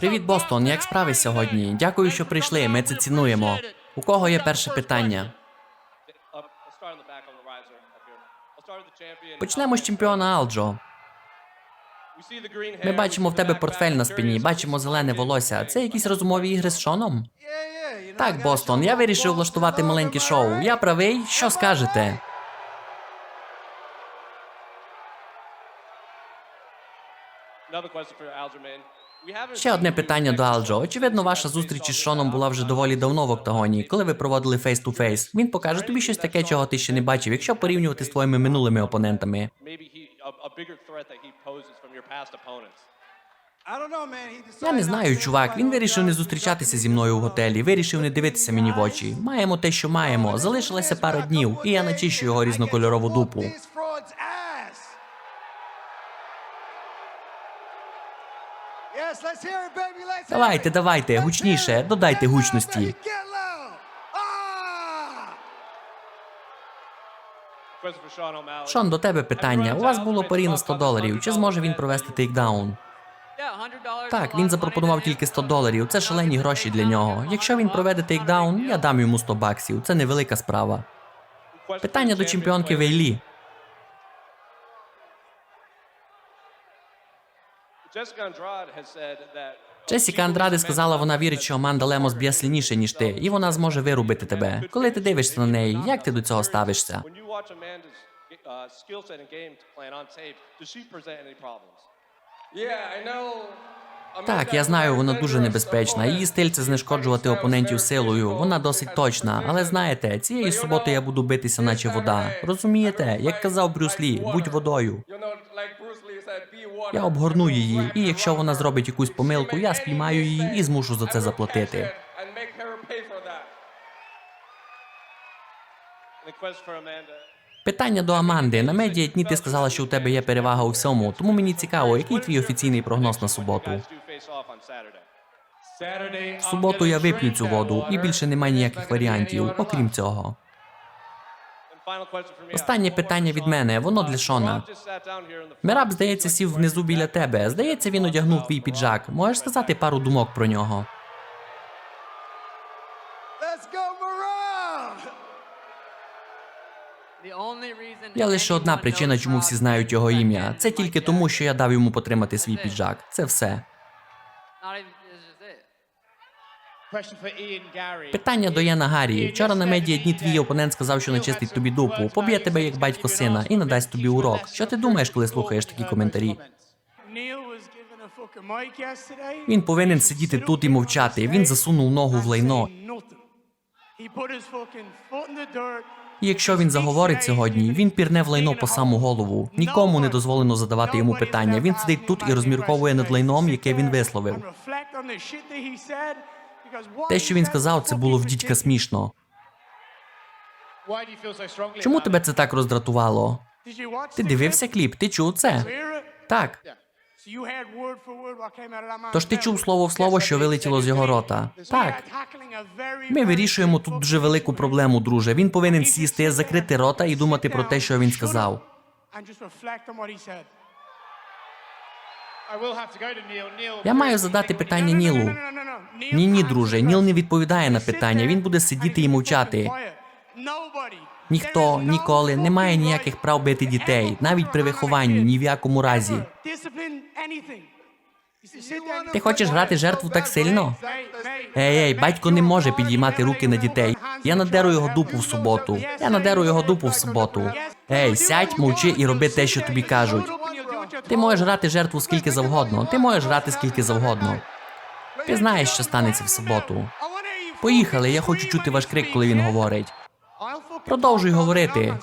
Привіт, Бостон. Як справи сьогодні? Дякую, що прийшли. Ми це цінуємо. У кого є перше питання? Почнемо з чемпіона Алджо. Ми бачимо в тебе портфель на спині, бачимо зелене волосся. Це якісь розумові ігри з Шоном? Так, Бостон, я вирішив влаштувати маленьке шоу. Я правий? Що скажете? Ще одне питання до Алджо. Очевидно, ваша зустріч із Шоном була вже доволі давно в октагоні, коли ви проводили фейс-ту-фейс. Він покаже тобі щось таке, чого ти ще не бачив, якщо порівнювати з твоїми минулими опонентами. Я не знаю, чувак. Він вирішив не зустрічатися зі мною у готелі, вирішив не дивитися мені в очі. Маємо те, що маємо. Залишилося пара днів, і я начищу його різнокольорову дупу. Давайте, давайте, гучніше, додайте гучності. Шон, до тебе питання. У вас було парі на 100 доларів. Чи зможе він провести тейкдаун? Так, він запропонував тільки 100 доларів. Це шалені гроші для нього. Якщо він проведе тейкдаун, я дам йому 100 баксів. Це невелика справа. Питання до чемпіонки Вейлі. Джесіка Андраде сказала, вона вірить, що Аманда Лемос б'є сильніше, ніж ти, і вона зможе вирубити тебе. Коли ти дивишся на неї, як ти до цього ставишся? Так, я знаю, вона дуже небезпечна. Її стиль це знешкоджувати опонентів силою. Вона досить точна. Але знаєте, цієї суботи я буду битися, наче вода. Розумієте, як казав Брюс Лі, будь водою. Я обгорну її, і якщо вона зробить якусь помилку, я спіймаю її і змушу за це заплатити. Питання до Аманди. На медіа дні ти сказала, що у тебе є перевага у всьому, тому мені цікаво, який твій офіційний прогноз на суботу. В суботу я вип'ю цю воду, і більше немає ніяких варіантів, окрім цього. Останнє питання від мене, воно для Шона. Мераб, здається, сів внизу біля тебе. Здається, він одягнув твій піджак. Можеш сказати пару думок про нього? Я лише одна причина, чому всі знають його ім'я. Це тільки тому, що я дав йому потримати свій піджак. Це все. Питання до Яна Гаррі. Вчора на медіа дні твій опонент сказав, що начистить тобі дупу, поб'є тебе як батько сина і надасть тобі урок. Що ти думаєш, коли слухаєш такі коментарі? Він повинен сидіти тут і мовчати. Він засунув ногу в лайно. І якщо він заговорить сьогодні, він пірне в лайно по саму голову. Нікому не дозволено задавати йому питання. Він сидить тут і розмірковує над лайном, яке він висловив. Те, що він сказав, це було в дідька смішно. Чому тебе це так роздратувало? Ти дивився кліп? Ти чув це? Так. Тож ти чув слово в слово, що вилетіло з його рота. Так. Ми вирішуємо тут дуже велику проблему, друже. Він повинен сісти, закрити рота і думати про те, що він сказав. Я маю задати питання Нілу. Ні, ні, друже, Ніл не відповідає на питання. Він буде сидіти і мовчати. Ніхто ніколи не має ніяких прав бити дітей, навіть при вихованні, ні в якому разі. Ти хочеш грати жертву так сильно? Ей, ей, батько не може підіймати руки на дітей. Я надеру його дупу в суботу. Я надеру його дупу в суботу. Ей, сядь, мовчи і роби те, що тобі кажуть. Ти можеш грати жертву скільки завгодно. Ти можеш грати скільки завгодно. Ти знаєш, що станеться в суботу. Поїхали, я хочу чути ваш крик, коли він говорить. Продовжуй говорити.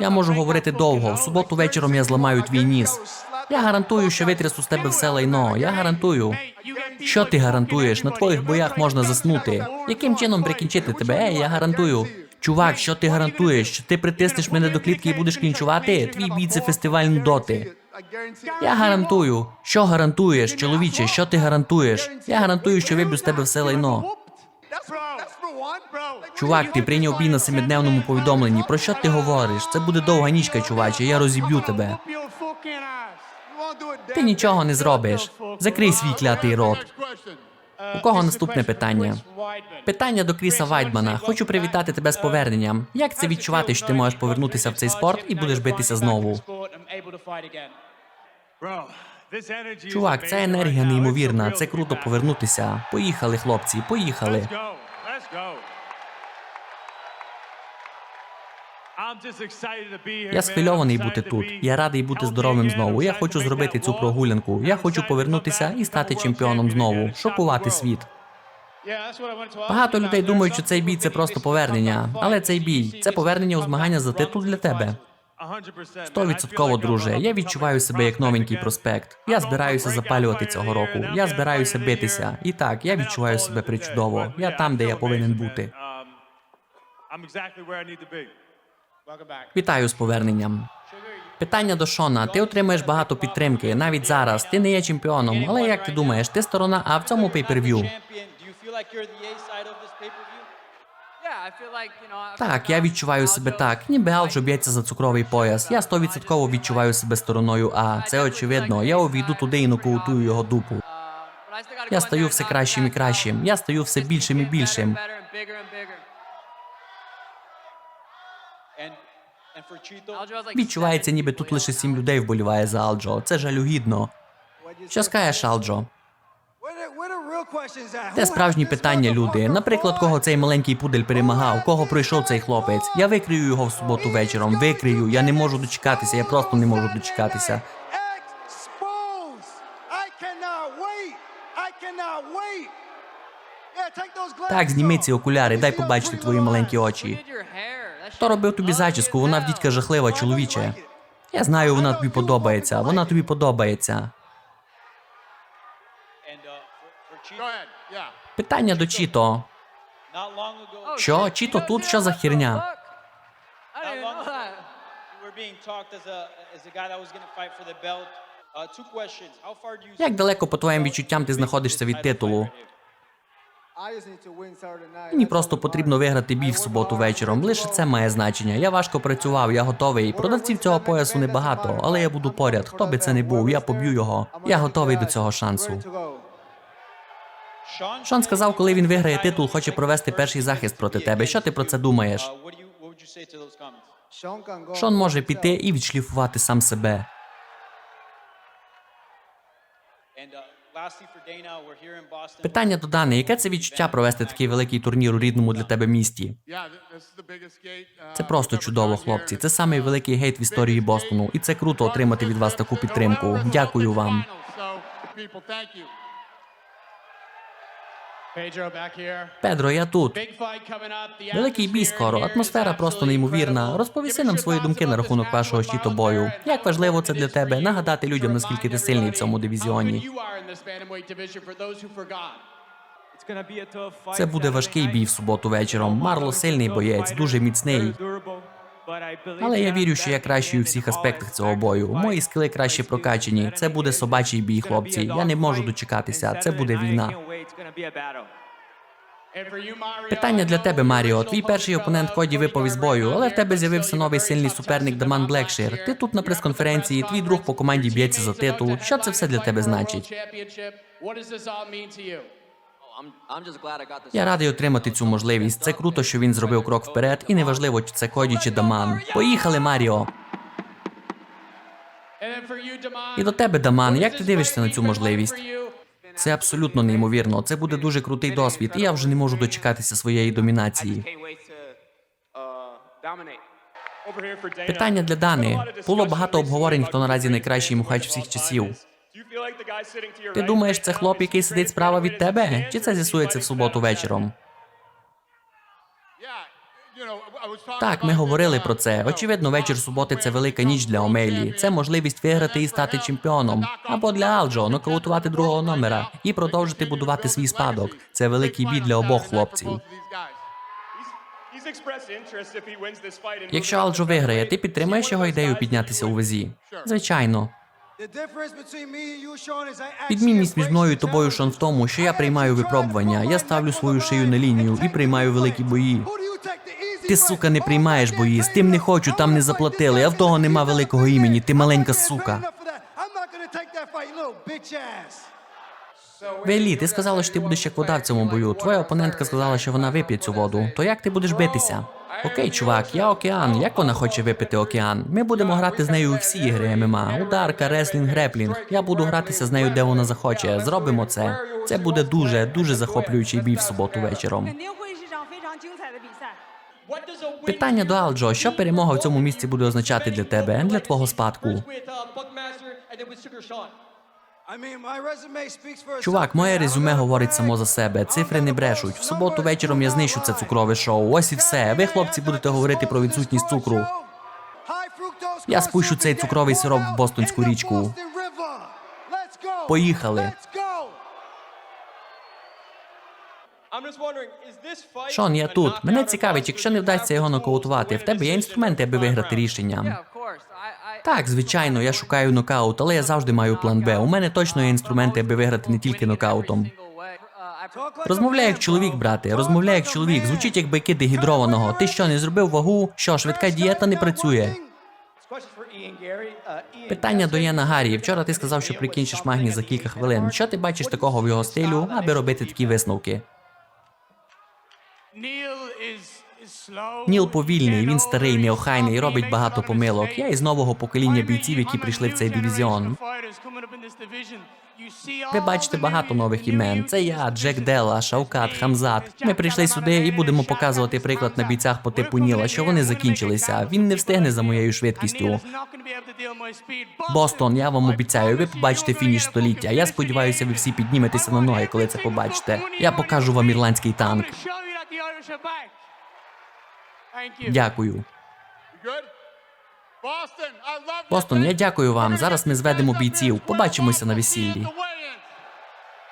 Я можу говорити довго. В суботу вечором я зламаю твій ніс. Я гарантую, що витрясу з тебе все лайно. Я гарантую. Що ти гарантуєш? На твоїх боях можна заснути. Яким чином прикінчити тебе? Ей, я гарантую. Чувак, що ти гарантуєш? Що ти притиснеш мене до клітки і будеш клінчувати? Твій бій це фестиваль нудоти. Я гарантую. Що гарантуєш, чоловіче? Що ти гарантуєш? Я гарантую, що виб'ю з тебе все лайно. Чувак, ти прийняв бій на семидневному повідомленні. Про що ти говориш? Це буде довга нічка, чуваче, я розіб'ю тебе. Ти нічого не зробиш. Закрий свій клятий рот. У кого наступне питання? Питання до Кріса Вайдмана. Хочу привітати тебе з поверненням. Як це відчувати, що ти можеш повернутися в цей спорт і будеш битися знову? Чувак, ця енергія неймовірна. Це круто повернутися. Поїхали, хлопці, поїхали. Я схвильований бути тут. Я радий бути здоровим знову. Я хочу зробити цю прогулянку. Я хочу повернутися і стати чемпіоном знову. Шокувати світ. Багато людей думають, що цей бій це просто повернення, але цей бій це повернення у змагання за титул для тебе. Стовідсотково, друже. Я відчуваю себе як новенький проспект. Я збираюся запалювати цього року. Я збираюся битися. І так, я відчуваю себе причудово. Я там, де я повинен бути. Вітаю з поверненням. Питання до Шона. Ти отримаєш багато підтримки. Навіть зараз. Ти не є чемпіоном. Але як ти думаєш, ти сторона А в цьому пейперв'ю? Так, я відчуваю себе так, ніби Алджо б'ється за цукровий пояс. Я стовідсотково відчуваю себе стороною А. Це очевидно. Я увійду туди і нокаутую його дупу. Я стаю все кращим і кращим. Я стаю все більшим і більшим. Відчувається, ніби тут лише сім людей вболіває за Алджо. Це жалюгідно. Що скажеш, Алджо? Це справжні питання, люди. Наприклад, кого цей маленький пудель перемагав, кого пройшов цей хлопець. Я викрию його в суботу вечором. Викрию. Я не можу дочекатися. Я просто не можу дочекатися. Так, зніми ці окуляри, дай побачити твої маленькі очі. Хто робив тобі зачіску? Вона в дідька жахлива, чоловіче. Я знаю, вона тобі подобається. Вона тобі подобається. Питання до Чіто. Що? Чіто тут? Що за херня? Як далеко, по твоїм відчуттям, ти знаходишся від титулу? Мені просто потрібно виграти бій в суботу вечором. Лише це має значення. Я важко працював, я готовий. Продавців цього поясу небагато, але я буду поряд. Хто би це не був, я поб'ю його. Я готовий до цього шансу. Шон сказав, коли він виграє титул, хоче провести перший захист проти тебе. Що ти про це думаєш? Шон може піти і відшліфувати сам себе. Питання до Дани, яке це відчуття провести такий великий турнір у рідному для тебе місті? Це просто чудово, хлопці. Це самий великий гейт в історії Бостону, і це круто отримати від вас таку підтримку. Дякую вам. Педро, я тут. Великий бій скоро, атмосфера просто неймовірна. Розповіси нам свої думки на рахунок вашого щито бою. Як важливо це для тебе нагадати людям, наскільки ти сильний в цьому дивізіоні. Це буде важкий бій в суботу вечором. Марло сильний боєць, дуже міцний. Але я вірю, що я кращий у всіх аспектах цього бою. Мої скили краще прокачені. Це буде собачий бій, хлопці. Я не можу дочекатися. Це буде війна. Питання для тебе, Маріо. Твій перший опонент Коді випав із бою, але в тебе з'явився новий сильний суперник Даман Блекшир. Ти тут на прес-конференції, твій друг по команді б'ється за титул. Що це все для тебе значить? Я радий отримати цю можливість. Це круто, що він зробив крок вперед, і неважливо, чи це Коді чи Даман. Поїхали, Маріо! І до тебе, Даман, як ти дивишся на цю можливість? Це абсолютно неймовірно. Це буде дуже крутий досвід, і я вже не можу дочекатися своєї домінації. Питання для Дани. Було багато обговорень, хто наразі найкращий мухач всіх часів. Ти думаєш, це хлоп, який сидить справа від тебе? Чи це з'ясується в суботу вечором? Так, ми говорили про це. Очевидно, вечір суботи це велика ніч для Омелі. Це можливість виграти і стати чемпіоном. Або для Алджо нокаутувати другого номера і продовжити будувати свій спадок. Це великий бій для обох хлопців. Якщо Алджо виграє, ти підтримаєш його ідею піднятися у вазі? Звичайно. Відмінність між мною і тобою, Шон, в тому, що я приймаю випробування, я ставлю свою шию на лінію і приймаю великі бої. Ти, сука, не приймаєш бої, з тим не хочу, там не заплатили, а в того нема великого імені, ти маленька сука. Велі, ти сказала, що ти будеш як вода в цьому бою. Твоя опонентка сказала, що вона вип'є цю воду. То як ти будеш битися? Окей, чувак, я океан. Як вона хоче випити океан? Ми будемо грати з нею у всі ігри ем ем ММА. Ударка, реслінг, греплінг. Я буду гратися з нею, де вона захоче. Зробимо це. Це буде дуже, дуже захоплюючий бій в суботу вечором. Питання до Алджо, що перемога в цьому місці буде означати для тебе, для твого спадку? Чувак, моє резюме говорить само за себе. Цифри не брешуть. В суботу вечором я знищу це цукрове шоу. Ось і все. Ви, хлопці, будете говорити про відсутність цукру. Я спущу цей цукровий сироп в Бостонську річку. Поїхали. I'm just wondering, is this fight Шон, я тут. Мене цікавить, якщо не вдасться його нокаутувати, в тебе є інструменти, аби виграти рішення. Так, звичайно, я шукаю нокаут, але я завжди маю план Б. У мене точно є інструменти, аби виграти не тільки нокаутом. Розмовляй як чоловік, брате. Розмовляй як чоловік. Звучить як байки дегідрованого. Ти що, не зробив вагу? Що, швидка дієта не працює? Питання до Яна Гаррі. Вчора ти сказав, що прикінчиш магні за кілька хвилин. Що ти бачиш такого в його стилю, аби робити такі висновки? Ніл повільний, він старий, неохайний, робить багато помилок. Я із нового покоління бійців, які прийшли в цей дивізіон. Ви бачите багато нових імен. Це я, Джек Делла, Шаукат, Хамзат. Ми прийшли сюди і будемо показувати приклад на бійцях по типу Ніла, що вони закінчилися. Він не встигне за моєю швидкістю. Бостон, я вам обіцяю, ви побачите фініш століття. Я сподіваюся, ви всі підніметеся на ноги, коли це побачите. Я покажу вам ірландський танк. Дякую. Бостон, я дякую вам. Зараз ми зведемо бійців. Побачимося на весіллі.